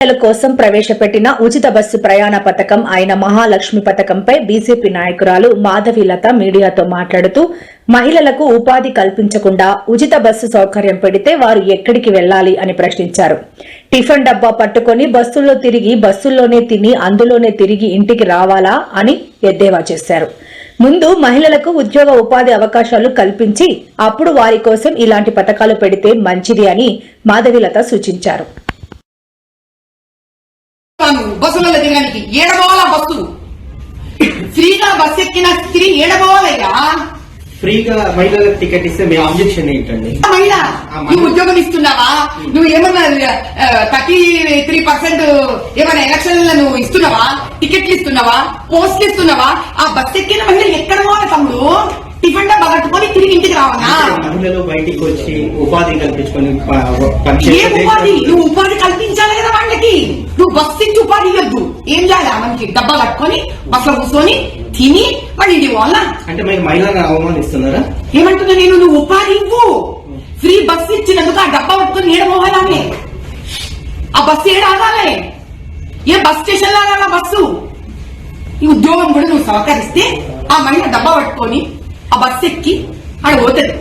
మహిళల కోసం ప్రవేశపెట్టిన ఉచిత బస్సు ప్రయాణ పథకం అయిన మహాలక్ష్మి పథకంపై బీజేపీ నాయకురాలు మాధవీలత మీడియాతో మాట్లాడుతూ మహిళలకు ఉపాధి కల్పించకుండా ఉచిత బస్సు సౌకర్యం పెడితే వారు ఎక్కడికి వెళ్ళాలి అని ప్రశ్నించారు. టిఫిన్ డబ్బా పట్టుకొని బస్సుల్లో తిరిగి బస్సుల్లోనే తిని అందులోనే తిరిగి ఇంటికి రావాలా అని ఎద్దేవా చేశారు. ముందు మహిళలకు ఉద్యోగ ఉపాధి అవకాశాలు కల్పించి అప్పుడు వారి కోసం ఇలాంటి పథకాలు పెడితే మంచిది అని మాధవీలత సూచించారు. బస్సులలో తిరగడానికి ఏడబోవాలా బస్సు? ఫ్రీగా బస్ ఎక్కిన స్త్రీ ఏడబోవాలయ్యా? ఫ్రీగా మహిళలకు టికెట్ ఇస్తే మీ ఆబ్జెక్షన్ ఏంటండి? మహిళ. నువ్వు ఉద్యోగం ఇస్తున్నావా? నువ్వు ఏమన్నా థర్టీ త్రీ పర్సెంట్ ఏమైనా ఎలక్షన్ల నువ్వు ఇస్తున్నావా? టికెట్లు ఇస్తున్నావా? పోస్టులు ఇస్తున్నావా? ఆ బస్ ఎక్కిన మహిళ ఎక్కడ పోవాలి తమ్ముడు? టిఫిన్ డబ్బా కట్టుకొని తిరిగి ఇంటికి రావనా మహిళలు బయటికి వచ్చి ఉపాధి కల్పించుకొని ఏ ఉపాధి? నువ్వు ఉపాధి కల్పించాలి కదా వాళ్ళకి. నువ్వు బస్ ఇచ్చి ఉపాధి ఇవ్వద్దు ఏం చేయాలి? మనకి డబ్బా కట్టుకొని బస్సులో కూర్చొని తిని వాడి ఇంటికి పోవాలా? అంటే మీరు మహిళలను అవమానిస్తున్నారా? ఏమంటున్నా నేను? నువ్వు ఉపాధి ఇవ్వు. ఫ్రీ బస్ ఇచ్చినందుకు ఆ డబ్బా పట్టుకొని ఏడ పోవాలానే ఆ బస్సు ఏడ ఆగాలి? ఏ బస్ స్టేషన్లో ఆగాల బస్సు? ఈ ఉద్యోగం కూడా నువ్వు సహకరిస్తే ఆ మహిళ డబ్బా పట్టుకొని ఆ బస్సు ఎక్కి ఆడ పోతుంది.